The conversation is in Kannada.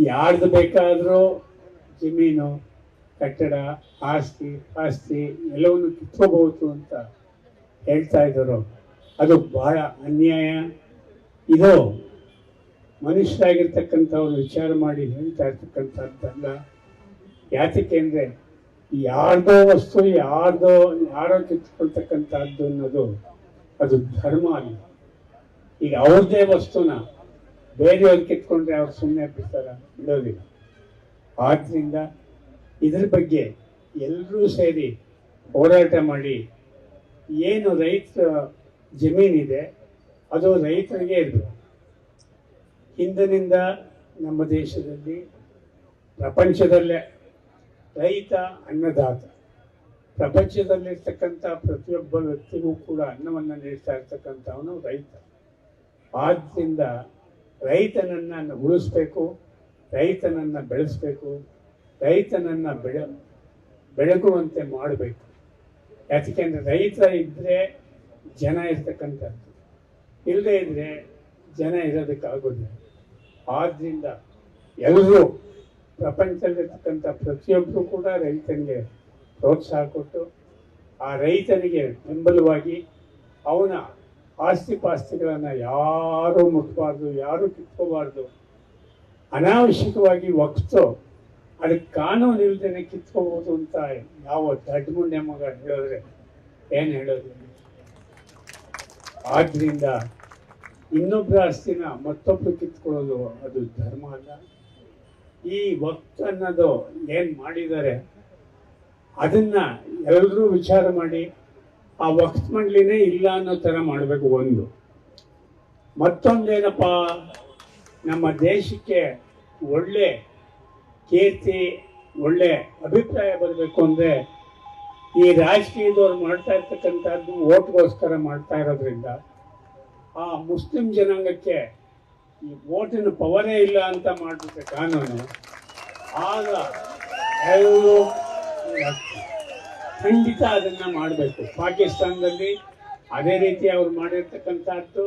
ಯಾರ್ದು ಬೇಕಾದರೂ ಜಮೀನು, ಕಟ್ಟಡ, ಆಸ್ತಿ ಆಸ್ತಿ ಎಲ್ಲವನ್ನು ಕಿತ್ಕೋಬಹುದು ಅಂತ ಹೇಳ್ತಾ ಇದ್ದರು. ಅದು ಬಹಳ ಅನ್ಯಾಯ. ಇದು ಮನುಷ್ಯರಾಗಿರ್ತಕ್ಕಂಥವ್ರು ವಿಚಾರ ಮಾಡಿ ಹೇಳ್ತಾ ಇರ್ತಕ್ಕಂಥದ್ದಲ್ಲ. ಯಾತಕ್ಕೆ ಅಂದರೆ, ಯಾರ್ದೋ ವಸ್ತು, ಯಾರ್ದೋ, ಯಾರೋ ಕಿತ್ಕೊಳ್ತಕ್ಕಂಥದ್ದು ಅನ್ನೋದು ಅದು ಧರ್ಮ ಅಲ್ಲ. ಈಗ ಅವ್ರದ್ದೇ ವಸ್ತುನ? ಬೇರೆಯವ್ರು ಕಿತ್ಕೊಂಡ್ರೆ ಅವ್ರು ಸುಮ್ಮನೆ ಬಿಡ್ತಾರ, ಬಿಡೋದಿಲ್ಲ. ಆದ್ರಿಂದ ಇದ್ರ ಬಗ್ಗೆ ಎಲ್ಲರೂ ಸೇರಿ ಹೋರಾಟ ಮಾಡಿ, ಏನು ರೈತ ಜಮೀನಿದೆ, ಅದು ರೈತರಿಗೆ ಇರಬೇಕು. ಹಿಂದಿನಿಂದ ನಮ್ಮ ದೇಶದಲ್ಲಿ, ಪ್ರಪಂಚದಲ್ಲೇ ರೈತ ಅನ್ನದಾತ. ಪ್ರಪಂಚದಲ್ಲಿರ್ತಕ್ಕಂಥ ಪ್ರತಿಯೊಬ್ಬ ವ್ಯಕ್ತಿಗೂ ಕೂಡ ಅನ್ನವನ್ನು ನೀಡ್ತಾ ಇರ್ತಕ್ಕಂಥವನು ರೈತ. ಆದ್ದರಿಂದ ರೈತನನ್ನು ಉಳಿಸ್ಬೇಕು, ರೈತನನ್ನು ಬೆಳೆಸ್ಬೇಕು, ರೈತನನ್ನು ಬೆಳ, ಬೆಳಗುವಂತೆ ಮಾಡಬೇಕು. ಯಾಕೆಂದರೆ ರೈತ ಇದ್ದರೆ ಜನ ಇರ್ತಕ್ಕಂಥದ್ದು. ಇಲ್ಲದೇ ಇದ್ದರೆ ಜನ ಇರೋದಕ್ಕಾಗೋದಿಲ್ಲ. ಆದ್ದರಿಂದ ಎಲ್ಲರೂ ಪ್ರಪಂಚದಲ್ಲಿರ್ತಕ್ಕಂಥ ಪ್ರತಿಯೊಬ್ಬರು ಕೂಡ ರೈತನಿಗೆ ಪ್ರೋತ್ಸಾಹ ಕೊಟ್ಟು ಆ ರೈತನಿಗೆ ಬೆಂಬಲವಾಗಿ ಅವನ ಆಸ್ತಿ ಪಾಸ್ತಿಗಳನ್ನು ಯಾರೂ ಮುಟ್ಟಬಾರ್ದು ಯಾರೂ ಕಿತ್ಕೋಬಾರ್ದು. ಅನಾವಶ್ಯಕವಾಗಿ ವಕ್ತು, ಅದಕ್ಕೆ ಕಾನೂನು ಇಲ್ದೇನೆ ಕಿತ್ಕೋಬೋದು ಅಂತ ಯಾವ ದಡ್ಡ ಮುಂಡೆ ಮಗ ಹೇಳಿದ್ರೆ ಏನು ಹೇಳೋದು? ಆದ್ದರಿಂದ ಇನ್ನೊಬ್ಬರ ಆಸ್ತಿನ ಮತ್ತೊಬ್ಬರು ಕಿತ್ಕೊಳ್ಳೋದು ಅದು ಧರ್ಮ ಅಲ್ಲ. ಈ ವಕ್ತ ಅನ್ನೋದು ಏನು ಮಾಡಿದ್ದಾರೆ, ಅದನ್ನ ಎಲ್ಲರೂ ವಿಚಾರ ಮಾಡಿ ಆ ವಕ್ಸ್ ಮಂಡ್ಲಿನೇ ಇಲ್ಲ ಅನ್ನೋ ಥರ ಮಾಡಬೇಕು ಒಂದು. ಮತ್ತೊಂದೇನಪ್ಪ ನಮ್ಮ ದೇಶಕ್ಕೆ ಒಳ್ಳೆ ಕೀರ್ತಿ, ಒಳ್ಳೆ ಅಭಿಪ್ರಾಯ ಬರಬೇಕು ಅಂದರೆ ಈ ರಾಜಕೀಯದವ್ರು ಮಾಡ್ತಾ ಇರ್ತಕ್ಕಂಥದ್ದು ಓಟ್ಗೋಸ್ಕರ ಮಾಡ್ತಾ ಇರೋದ್ರಿಂದ ಆ ಮುಸ್ಲಿಂ ಜನಾಂಗಕ್ಕೆ ಈ ಓಟಿನ ಪವರೇ ಇಲ್ಲ ಅಂತ ಮಾಡಿಬಿಟ್ಟೆ ಕಾನೂನು, ಆಗ ಎಲ್ಲರೂ ಖಂಡಿತ ಅದನ್ನು ಮಾಡಬೇಕು. ಪಾಕಿಸ್ತಾನದಲ್ಲಿ ಅದೇ ರೀತಿ ಅವ್ರು ಮಾಡಿರ್ತಕ್ಕಂಥದ್ದು.